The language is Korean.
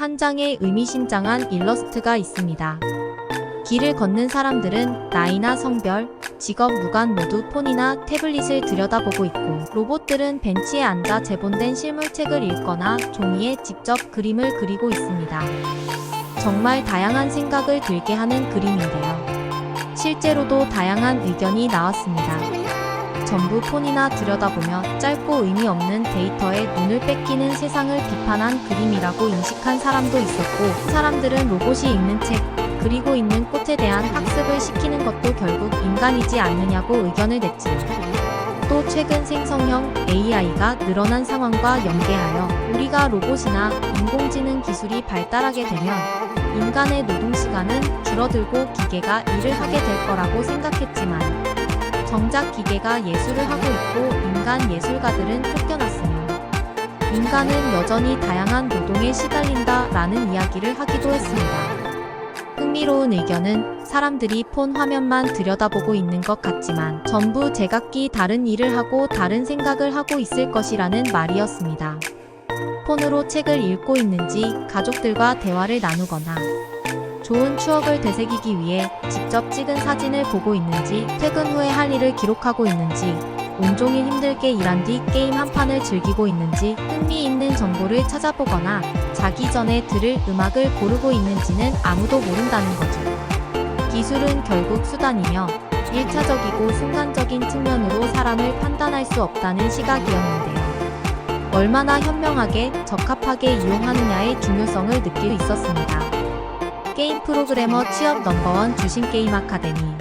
한 장의 의미심장한 일러스트가 있습니다. 길을 걷는 사람들은 나이나 성별, 직업 무관 모두 폰이나 태블릿을 들여다보고 있고 로봇들은 벤치에 앉아 제본된 실물책을 읽거나 종이에 직접 그림을 그리고 있습니다. 정말 다양한 생각을 들게 하는 그림인데요. 실제로도 다양한 의견이 나왔습니다. 전부 폰이나 들여다보며 짧고 의미 없는 데이터에 눈을 뺏기는 세상을 비판한 그림이라고 인식한 사람도 있었고 사람들은 로봇이 읽는 책, 그리고 있는 꽃에 대한 학습을 시키는 것도 결국 인간이지 않느냐고 의견을 냈지요. 또 최근 생성형 AI가 늘어난 상황과 연계하여 우리가 로봇이나 인공지능 기술이 발달하게 되면 인간의 노동 시간은 줄어들고 기계가 일을 하게 될 거라고 생각했지만 정작 기계가 예술을 하고 있고 인간 예술가들은 쫓겨났으며 인간은 여전히 다양한 노동에 시달린다 라는 이야기를 하기도 했습니다. 흥미로운 의견은 사람들이 폰 화면만 들여다보고 있는 것 같지만 전부 제각기 다른 일을 하고 다른 생각을 하고 있을 것이라는 말이었습니다. 폰으로 책을 읽고 있는지 가족들과 대화를 나누거나 좋은 추억을 되새기기 위해 직접 찍은 사진을 보고 있는지 퇴근 후에 할 일을 기록하고 있는지 온종일 힘들게 일한 뒤 게임 한 판을 즐기고 있는지 흥미있는 정보를 찾아보거나 자기 전에 들을 음악을 고르고 있는지는 아무도 모른다는 거죠. 기술은 결국 수단이며 1차적이고 순간적인 측면으로 사람을 판단할 수 없다는 시각이었는데요. 얼마나 현명하게 적합하게 이용하느냐의 중요성을 느낄 수 있었습니다. 게임 프로그래머 취업 넘버원 주신 게임 아카데미